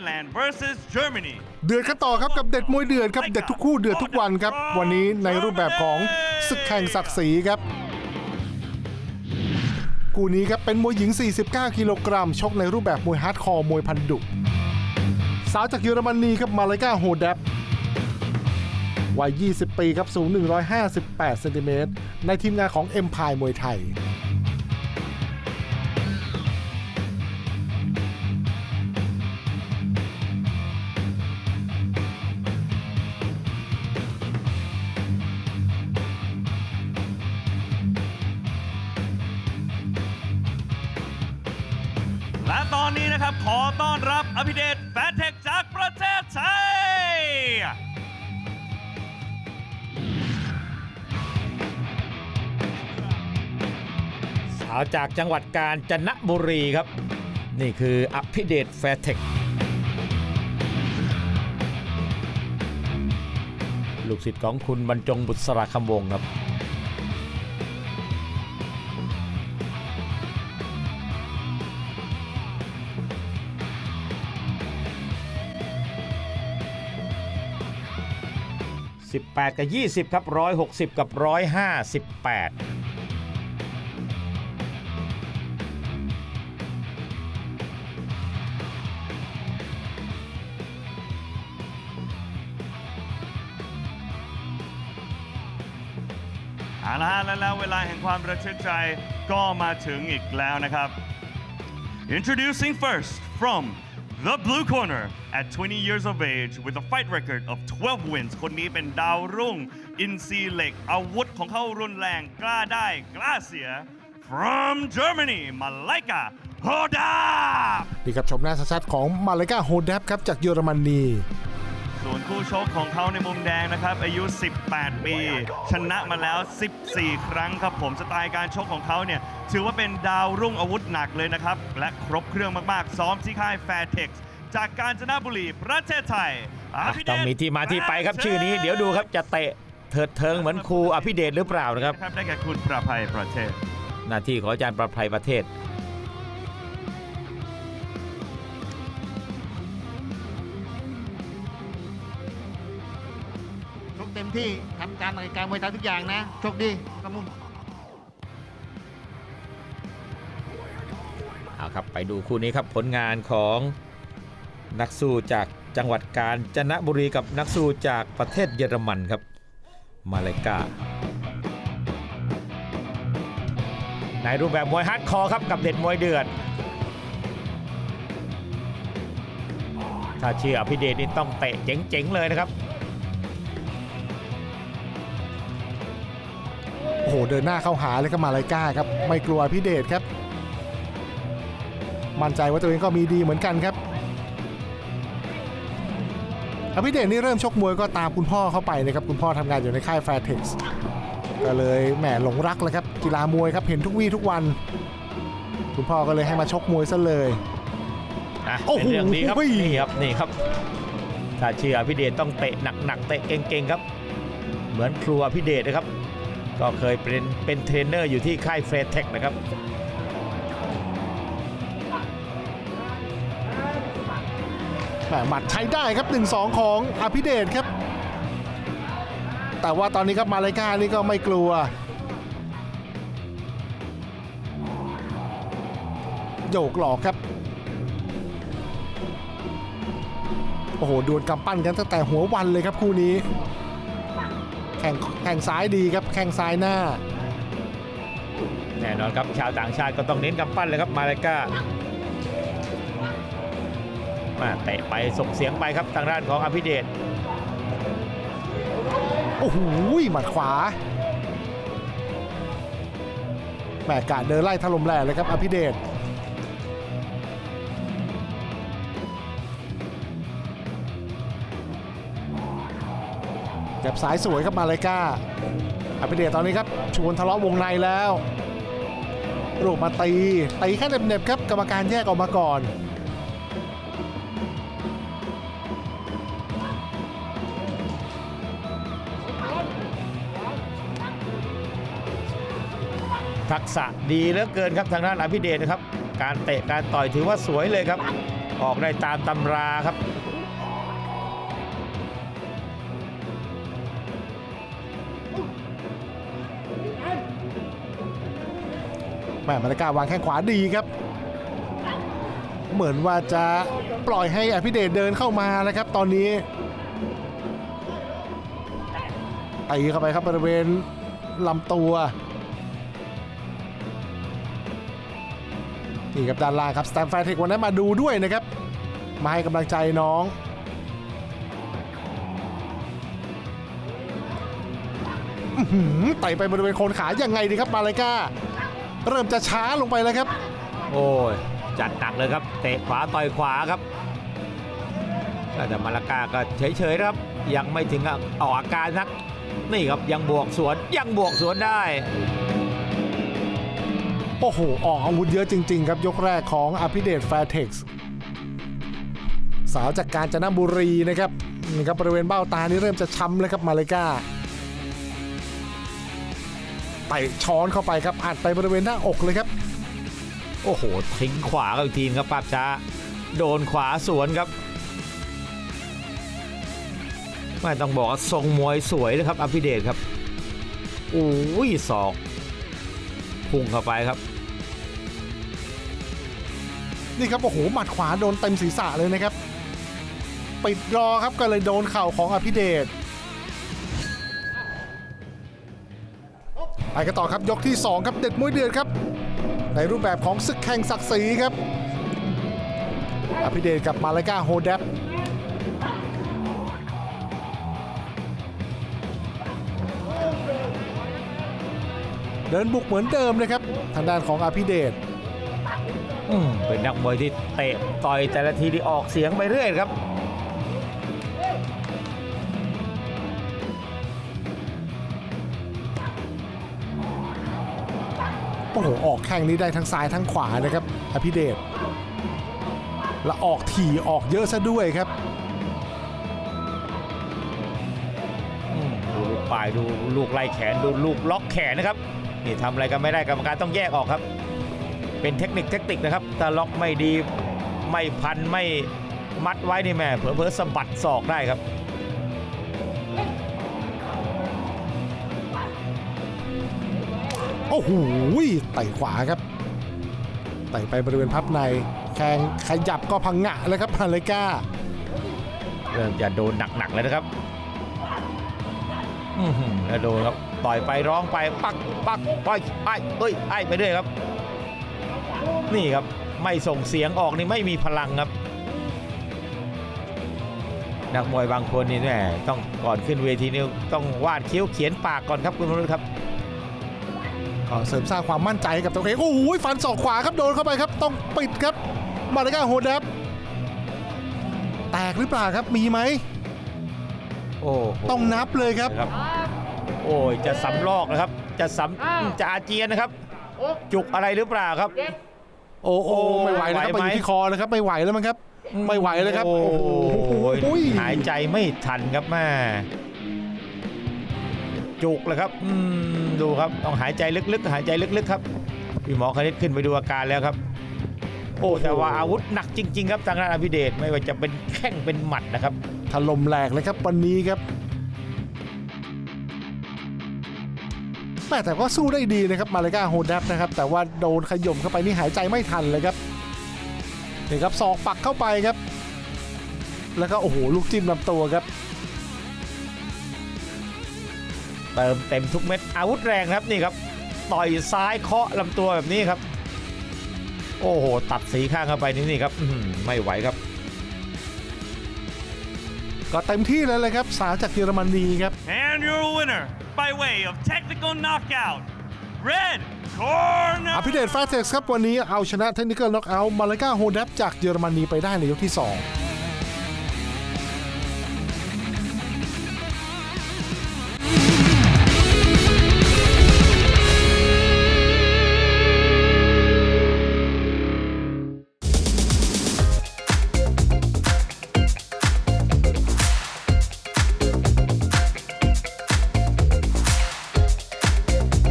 Thailand versus Germany เดือดกันต่อครับกับเด็ดมวยเดือดครับเด็ดทุกคู่เดือดทุกวันครับ วันนี้ในรูปแบบของศึกแข่งศักดิ์ศรีครับคู่นี้ครับเป็นมวยหญิง 49 กิโลกรัมชกในรูปแบบมวยฮาร์ดคอร์มวยพันดุสาวจากเยอรมนีครับมาเลกาโฮแดบวัย 20 ปีครับสูง 158เซนติเมตรในทีมงานของ Empire มวยไทย นนี้นะครับ ขอต้อนรับอภิเดชแฟร์เทคจากประเทศไทยสาวจากจังหวัดกาญจนบุรีครับ นี่คืออภิเดชแฟร์เทคลูกศิษย์ของคุณบรรจงบุษรสราคำวงครับ 18 กับ 20 ครับ 160 กับ 158เอาละฮะและแล้วเวลาแห่งความระทึกใจก็มาถึงอีกแล้วนะครับ Introducing first from the blue corner at 20 years of age with a fight record of 12 wins คนนี้เป็นดาวรุ่ง อินซีเหล็ก อาวุธของเขารุนแรงกล้าได้กล้าเสีย from Germany Malaika Hoda นี่ครับชมหน้าชัดๆของมาเลกาโฮดับครับจากเยอรมนี ส่วนคู่ชกของเขาในมุมแดงนะครับ อายุ 18 ปี ชนะมาแล้ว 14 ครั้งครับผมสไตล์การชกของเขาเนี่ย ถือว่าเป็นดาวรุ่งอาวุธหนักเลยนะครับ และครบเครื่องมากๆ ซ้อมที่ค่ายแฟร์เท็กซ์จากกาญจนบุรีประเทศไทยภิเดชต้องมีที่มาที่ไปครับชื่อนี้ เดี๋ยวดูครับจะเตะเถิดเทิงเหมือนครูอภิเดชหรือเปล่านะครับนะครับได้แก่คุณประภัยประเทศ หน้าที่ของอาจารย์ประภัยประเทศ มที่ทำการรายการมวยไทยทุกอย่างนะ โชคดีกระมุนเอาครับไปดูคู่นี้ครับผลงานของนักสู้จากจังหวัดกาญจนบุรีกับนักสู้จากประเทศเยอรมันครับ มาเลกาในรูปแบบมวยฮาร์ดคอร์ครับกับเด็ดมวยเดือด ถ้าเชื่ออภิเดชนี่ต้องเตะเจ๋งๆเลยนะครับ เดินหน้าเข้าหาเลยก็มาเลกาครับไม่กลัวพิเดชครับ มั่นใจว่าตัวเองก็มีดีเหมือนกันครับอภิเดชนี่เริ่มชกมวยก็ตามคุณพ่อเข้าไปนะครับคุณพ่อทำงานอยู่ในค่ายแฟร์เท็กซ์ก็เลยแหมหลงรักเลยครับกีฬามวยครับเห็นทุกวี่ทุกวัน คุณพ่อก็เลยให้มาชกมวยซะเลยอะโอ้เป็นโหเรื่องดีครับเฮ้ยนี่ครับนี่ครับถ้าเชื่อพิเดชต้องเตะหนักๆเตะเก่งๆครับ เหมือนครัวพิเดชนะครับ ก็เคยเป็นเป็นเทรนเนอร์อยู่ที่ค่ายเฟรเทคนะครับหมหมัดใช้ได้ครับ 1-2 ของอภิเดชครับ แต่ว่าตอนนี้ครับมาเลกานี่ก็ไม่กลัว โยกหลอกครับ โอ้โหดวลกำปั้นกันตั้งแต่หัววันเลยครับคู่นี้ แข่งแข่งซ้ายดีครับแข่งซ้ายหน้า แน่นอนครับชาวต่างชาติก็ต้องเน้นกำปั้นเลยครับมาเลกามาเตะไปส่งเสียงไปครับทางด้านของอภิเดชโอ้โหหมัดขวาแหมกาดเดินไล่ถล่มแหล่เลยครับอภิเดช บบสายสวยครับมาเลกาอภิเดชตอนนี้ครับชวนทะเลาะวงในแล้วลูกมาตีตีแค่เน็บๆครับกรรมการแยกออกมาก่อนทักษะดีเหลือเกินครับทางด้านอภิเดชนะครับ การเตะการต่อยถือว่าสวยเลยครับ ออกได้ตามตำราครับ ม่มาริกาวางแข้งขวาดีครับ เหมือนว่าจะปล่อยให้อภิเดชเดินเข้ามาแล้วครับ ตอนนี้ตีเข้าไปครับบริเวณลำตัวนี่ครับด้านล่างครับสแตมแฟร์เทควันนั้นมาดูด้วยนะครับ มาให้กำลังใจน้องไต่ไปบริเวณโคนขายังไงดีครับมาเลกา เริ่มจะช้าลงไปแล้วครับ โอ้ยจัดหนักเลยครับ เตะขวาต่อยขวาครับแต่มาลากาก็เฉยๆนะครับ ยังไม่ถึงกับออกอาการนัก นี่ครับยังบวกสวนยังบวกสวนได้ โอ้โห ออกอาวุธเยอะจริง ๆ ครับยกแรกของอภิเดชแฟร์เท็กซ์สาวจากการจนบุรีนะครับนี่ครับบริเวณเบ้าตานี่เริ่มจะช้ำเลยครับมาเลกา ไปช้อนเข้าไปครับอัดไปบริเวณหน้าอกเลยครับ โอ้โห ทิ้งขวากับอีกทีมครับปาบช้า โดนขวาสวนครับ ไม่ต้องบอกว่าทรงมวยสวยเลยครับอภิเดชครับโอ้ยศอกพุ่งเข้าไปครับ นี่ครับโอ้โหหมัดขวาโดนเต็มศีรษะเลยนะครับ ปิดรอครับก็เลยโดนเข่าของอภิเดช กันต่อครับยกที่ 2 ครับเด็ดมวยเดือดครับ ในรูปแบบของศึกแข่งศักดิ์ศรีครับ อภิเดชกับมาเลกาโฮเดบเดินบุกเหมือนเดิมนะครับทางด้านของอภิเดชเป็นนักมวยที่เตะต่อยแต่ละทีที่ออกเสียงไปเรื่อยครับ โอ้โหออกแข้งนี้ได้ทั้งซ้ายทั้งขวานะครับอภิเดชและออกถี่ออกเยอะซะด้วยครับดูลูกปลายดูลูกไล่แขนดูลูกล็อกแขนนะครับนี่ทำอะไรกันไม่ได้กรรมการต้องแยกออกครับ เป็นเทคนิคเทคนิคนะครับถ้าล็อกไม่ดีไม่พันไม่มัดไว้นี่แม่เผลอๆสะบัดศอกได้ครับ อ้โหไต่ขวาครับไต่ไปบริเวณพับในแข้งขยับก็พังงะแล้วครับฮาเลกาเริ่มจะโดนหนักๆเลยนะครับอือหือแล้วโดนครับต่อยไปร้องไปปักปักไปไอ้เอ้ยไอ้ไปเรื่อยครับ นี่ครับไม่ส่งเสียงออกนี่ไม่มีพลังครับ นักมวยบางคนนี่แม่ต้องก่อนขึ้นเวทีนี่ต้องวาดคิ้วเขียนปากก่อนครับคุณมนุษย์ครับ ก็เสริมสร้างความมั่นใจให้กับตัวเองโอ้โหฟันศอกขวาครับโดนเข้าไปครับ ต้องปิดครับมาเลกาโฮเดบแตกหรือเปล่าครับมีไหมโอ้โหต้องนับเลยครับ นะครับ โอ้ยจะสำลอกนะครับ จะสำจะอาเจียนนะครับ จุกอะไรหรือเปล่าครับ โอ้โหโอ้ไม่ไหวแล้วครับไหวไปไหม อยู่ที่คอแล้วครับไม่ไหวแล้วมั้งครับ ไม่ไหวเลยครับโอ้โอ้โหโห หายใจไม่ทันครับแม่ จุกเลยครับอืมดูครับต้องหายใจลึกๆ หายใจลึกๆครับพี่หมอคณิตขึ้นไปดูอาการแล้วครับ โอ้แต่ว่าอาวุธหนักจริง ๆ ครับทางด้านอภิเดชไม่ว่าจะเป็นแข้งเป็นหมัดนะครับถล่มแหลกเลยครับวันนี้ครับแม่แต่ก็สู้ได้ดีนะครับมาเลกาโฮเดบนะครับ แต่ว่าโดนขย่มเข้าไปนี่หายใจไม่ทันเลยครับนี่ครับศอกปักเข้าไปครับ แล้วก็โอ้โหลูกจิ้มลำตัวครับ เติมเต็มทุกเม็ดอาวุธแรงครับนี่ครับต่อยซ้ายเคาะลำตัวแบบนี้ครับ โอ้โห ตัดสีข้างเข้าไปนี่นี่ครับอื้อหือไม่ไหวครับ ก็เต็มที่เลยเลยครับ สาวจากเยอรมนีครับ And your winner by way of technical knockout, red corner. อภิเดชแฟร์เท็กซ์ครับ วันนี้เอาชนะเทคนิคอลน็อกเอาท์มาเลกาโฮเดบจากเยอรมนีไปได้ในยกที่ 2